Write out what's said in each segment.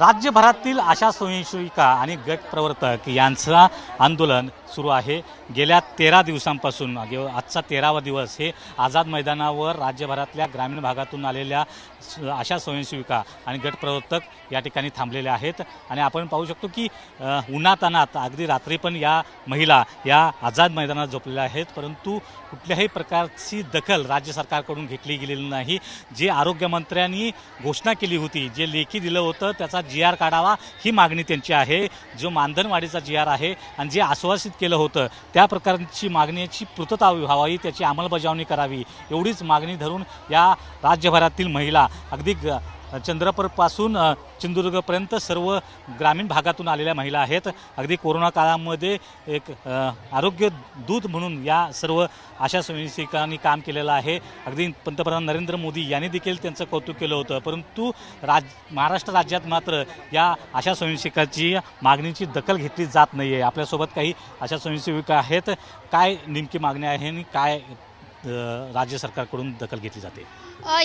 राज्यभरातील आशा स्वयंसेविका आणि गट प्रवर्तक यांचं आंदोलन सुरू आहे. गेल्या तेरा दिवसांपासून आजचा तेरावा दिवस हे आझाद मैदानावर राज्यभरातल्या ग्रामीण भागातून आलेल्या स- स्वयंसेविका आणि गटप्रवर्तक या ठिकाणी थांबलेल्या आहेत. आणि आपण पाहू शकतो की उन्हातानात अगदी रात्री पण या महिला या आझाद मैदानात झोपलेल्या आहेत. परंतु कुठल्याही प्रकारची दखल राज्य सरकारकडून घेतली गेलेली नाही. जे आरोग्यमंत्र्यांनी घोषणा केली होती जे लेखी दिलं होतं त्याचा जी आर काढावा ही मागणी त्यांची आहे. जो मानधनवाढीचा जी आर आहे आणि जे आश्वासित केलं होतं त्या प्रकारची मागणीची पूर्तता व्हावी त्याची अंमलबजावणी करावी एवढीच मागणी धरून या राज्यभरातील महिला अगदी ग- चंद्रपूरपासून सिंधुदुर्गपर्यंत सर्व ग्रामीण भागातून आलेल्या महिला आहेत. अगदी कोरोना काळामध्ये एक आरोग्य दूत म्हणून या सर्व आशा स्वयंसेविकांनी काम केलेलं आहे. अगदी पंतप्रधान नरेंद्र मोदी यांनी देखील त्यांचं कौतुक केलं होतं. परंतु राज महाराष्ट्र राज्यात मात्र या आशा स्वयंसेविकाची मागणीची दखल घेतली जात नाही आहे आपल्यासोबत काही आशा स्वयंसेविका आहेत. काय नेमकी मागणी आहे आणि काय राज्य सरकारकडून दखल घेतली जाते.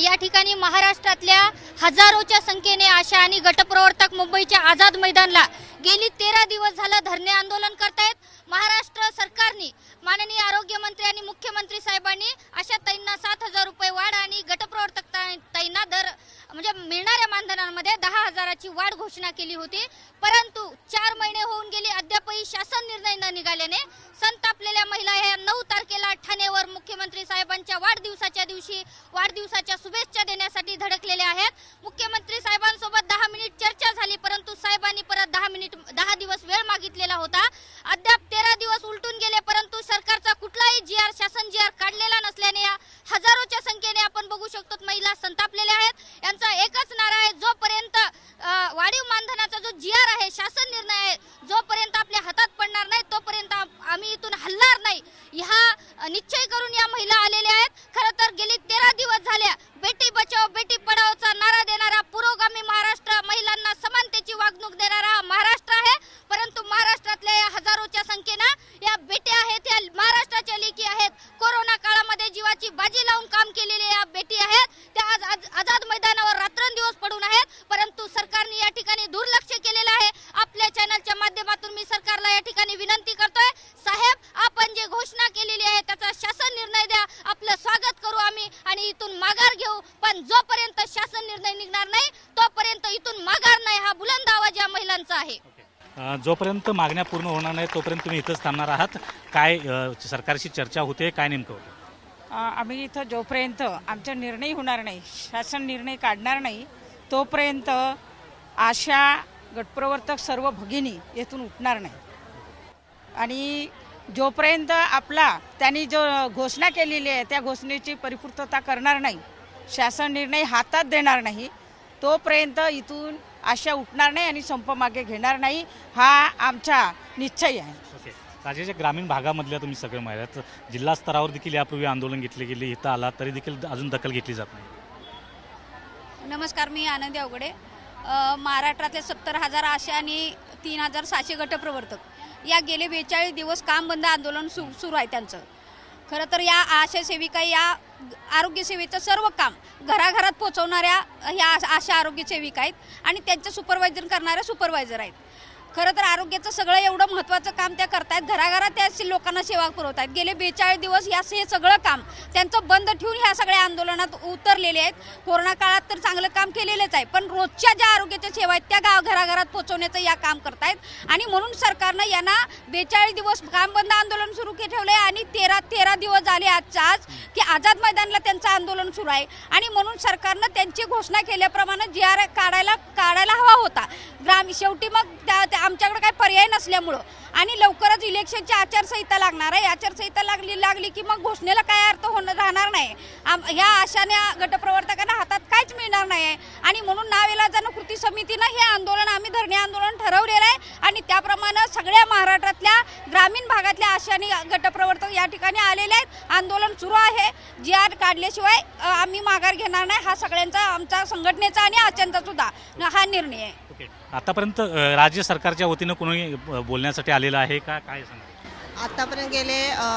या ठिकाणी महाराष्ट्रातल्या हजारोच्या संख्येने आशा आणि गटप्रवर्तक मुंबईच्या आझाद मैदानला गेली तेरा दिवस झालं धरणे आंदोलन करतायत. महाराष्ट्र सरकारने माननीय आरोग्यमंत्री आणि मुख्यमंत्री साहेबांनी अशा ताईंना सात हजार रुपये वाढ आणि गटप्रवर्तक ताई- ताईंना दर म्हणजे मिळणाऱ्या मानधनांमध्ये दहा हजाराची वाढ घोषणा केली होती. परंतु चार महिने होऊन गेले अद्यापही शासन निर्णय न निघाल्याने संतापलेल्या महिला ह्या नऊ तारखेला ठाणेवर मुख्यमंत्री साहेबांच्या वाढदिवसाच्या दिवशी वाढदिवसाच्या शुभेच्छा देण्यासाठी धडकलेल्या आहेत. मुख्यमंत्री साहेबांसोबत दहा मिनिट चर्चा झाली परंतु साहेबांनी परत दहा मिनिट दहा दिवस वेळ मागितलेला होता. अद्याप तेरा दिवस उलटून गेले परंतु सरकारचा कुठलाही जी आर शासन जी आर काढलेला नसल्याने या हजारोच्या संख्येने आपण बघू शकतो महिला संतापलेल्या आहेत. यांचा एकच नारा आहे जोपर्यंत वाढीव मानधनाचा जो जी आर आहे शासन निर्णय आहे जोपर्यंत आपल्या हातात पडणार नाही तोपर्यंत आम्ही इथून हलणार नाही. ह्या निश्चय करून या महिला आलेल्या आहेत. खरं तर गेली तेरा दिवस झाल्या बेटी बचाव बेटी पढाओचा नारा देणारा पुरोगामी महाराष्ट्र महिलांना समानतेची वागणूक देणारा हा महाराष्ट्र आहे परंतु महाराष्ट्रातल्या या हजारोच्या संख्येनं या बेट्या आहेत या महाराष्ट्राच्या लेकी आहेत कोरोना काळामध्ये जीवाची बाजी लावून काम केलेल्या या बेटी आहेत त्या आज आज- आझाद मैदानावर रात्रंदिवस पडून आहेत परंतु सरकारने या ठिकाणी दुर्लक्ष केलेलं आहे आपल्या चॅनलच्या माध्यमातून मी सरकारला या ठिकाणी विनंती करतोय साहेब आपण जे घोषणा केलेली आहे त्याचा शासन निर्णय द्या आपलं स्वागत करू आम्ही आणि इथून माघार घेऊ. पण जोपर्यंत शासन निर्णय निघणार नाही तोपर्यंत इथून माघार नाही हा बुलंद आवाज या महिलांचा आहे. जोपर्यंत मागण्या पूर्ण होणार नाही तोपर्यंत तुम्ही इथंच थांबणार आहात. काय सरकारशी चर्चा होते काय नेमकं होतं? आम्ही इथं जोपर्यंत आमचा निर्णय होणार नाही शासन निर्णय काढणार नाही तोपर्यंत आशा गटप्रवर्तक सर्व भगिनी येथून उठणार नाही. आणि जोपर्यंत आपला त्यांनी जो घोषणा केलेली आहे त्या घोषणेची परिपूर्तता करणार नाही शासन निर्णय हातात देणार नाही तोपर्यंत इथून आशा उठणार नाही आणि संप मागे घेणार नाही हा आमचा निश्चय आहे. ओके. राज्याच्या ग्रामीण भागामधल्या तुम्ही सगळे महिला आहेत. जिल्हा स्तरावर देखील यापूर्वी आंदोलन घेतले गेले इथं आला तरी देखील अजून दखल घेतली जात नाही. नमस्कार मी आनंदी अवघडे. अ, महाराष्ट्रातले सत्तर हजार आशा आणि तीन हजार सहाशे गटप्रवर्तक. या गेले बेचाळीस दिवस काम बंद आंदोलन सु सुरू आहे त्यांचं. खरं तर या आशा सेविका या आरोग्य सेवेचं सर्व काम घराघरात पोचवणाऱ्या ह्या आशा आरोग्य सेविका आहेत आणि त्यांचं सुपरवायझर करणाऱ्या सुपरवायझर आहेत. खरं तर आरोग्याचं सगळं एवढं महत्त्वाचं काम त्या करतायत. घराघरात त्या लोकांना सेवा पुरवत आहेत गेले बेचाळीस दिवस या हे सगळं काम त्यांचं बंद ठेवून ह्या सगळ्या आंदोलनात उतरलेले आहेत. कोरोना काळात तर चांगलं काम केलेलंच आहे. पण रोजच्या ज्या आरोग्याच्या सेवा आहेत त्या गाव घराघरात पोहोचवण्याचं या काम करतायत. आणि म्हणून सरकारनं यांना बेचाळीस दिवस काम बंद आंदोलन सुरू के ठेवलं आहे आणि तेरा तेरा दिवस झाले आजचा आज की आझाद मैदानला त्यांचं आंदोलन सुरू आहे. आणि म्हणून सरकारनं त्यांची घोषणा केल्याप्रमाणे जी आर काढायला काढायला हवा होता. ग्राम शेवटी मग त्या त्या- आमच्याकडे काही पर्याय नसल्यामुळं. आणि लवकरच इलेक्शनची आचारसंहिता लागणार आहे. आचारसंहिता लागली लागली की मग घोषणेला काय अर्थ होणं राहणार नाही. आम ह्या आशाने गटप्रवर्तकांना हातात काहीच मिळणार नाही. आहे आणि म्हणून नावेलाजानं कृती समितीनं हे आंदोलन आम्ही धरणे आंदोलन ठरवलेलं आहे. आणि त्याप्रमाणे सगळ्या महाराष्ट्रातल्या ग्रामीण भागातल्या आशाने गटप्रवर्तक या ठिकाणी आलेले आहेत. आंदोलन सुरू आहे. जी आर काढल्याशिवाय आम्ही माघार घेणार नाही. हा सगळ्यांचा आमचा संघटनेचा आणि आचांचा सुद्धा हा निर्णय आहे. ओके आतापर्यंत अ, राज्य सरकारच्या वतीनं कोणी अ, बोलण्यासाठी आलेलं आहे का? काय सांगा आतापर्यंत गेले अ,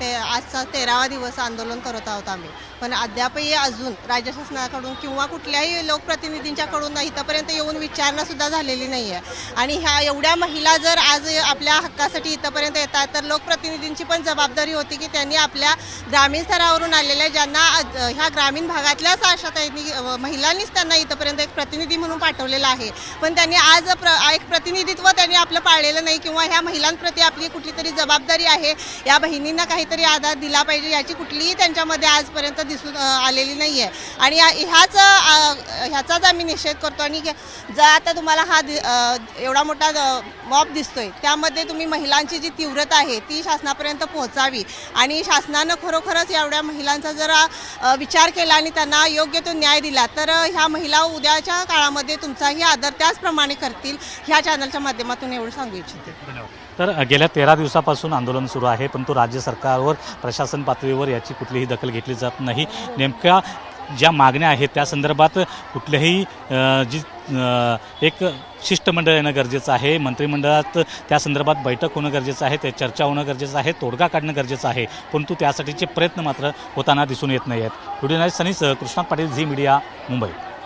ते आजचा तेरावा दिवस आंदोलन करत आहोत आम्ही. पण अद्यापही अजून राज्य शासनाकडून किंवा कुठल्याही लोकप्रतिनिधींच्याकडून इथंपर्यंत येऊन विचारणा सुद्धा झालेली नाही आहे. आणि ह्या एवढ्या महिला जर आज आपल्या हक्कासाठी इथंपर्यंत येतात तर लोकप्रतिनिधींची पण जबाबदारी होती की त्यांनी आपल्या ग्रामीण स्तरावरून आलेल्या ज्यांना ह्या ग्रामीण भागातल्याच अशा त्यांनी महिलांनीच त्यांना इथंपर्यंत एक प्रतिनिधी म्हणून पाठवलेलं आहे. पण त्यांनी आज प्र एक प्रतिनिधित्व त्यांनी आपलं पाळलेलं नाही किंवा ह्या महिलांप्रती आपली कुठली तरी जबाबदारी आहे या बहिणींना काहीतरी आधार दिला पाहिजे याची कुठलीही त्यांच्यामध्ये आजपर्यंत दिसून आलेली नाही आहे आणि ह्याच ह्याचाच आम्ही निषेध करतो. आणि जर आता तुम्हाला हा एवढा मोठा मॉब दिसतोय त्यामध्ये तुम्ही महिलांची जी तीव्रता आहे ती शासनापर्यंत पोहोचावी. आणि शासनानं खरोखरच एवढ्या महिलांचा जर विचार केला आणि त्यांना योग्य तो न्याय दिला तर ह्या महिला उद्याच्या काळामध्ये तुमचाही आदर त्याचप्रमाणे करतील. ह्या चॅनलच्या माध्यमातून एवढं सांगू इच्छिते. तर गेल्या तेरा दिवसापासून आंदोलन सुरू आहे परंतु राज्य सरकारवर प्रशासन पातळीवर याची कुठलीही दखल घेतली जात नाही. नेमक्या ज्या मागण्या आहेत त्या संदर्भात कुठल्याही जी एक शिष्टमंडळ येणं गरजेचं आहे मंत्रिमंडळात त्या संदर्भात बैठक होणं गरजेचं आहे ते चर्चा होणं गरजेचं आहे तोडगा काढणं गरजेचं आहे परंतु त्यासाठीचे प्रयत्न मात्र होताना दिसून येत नाही आहेत व्हिडिओ सनीसह कृष्णात पाटील झी मीडिया मुंबई.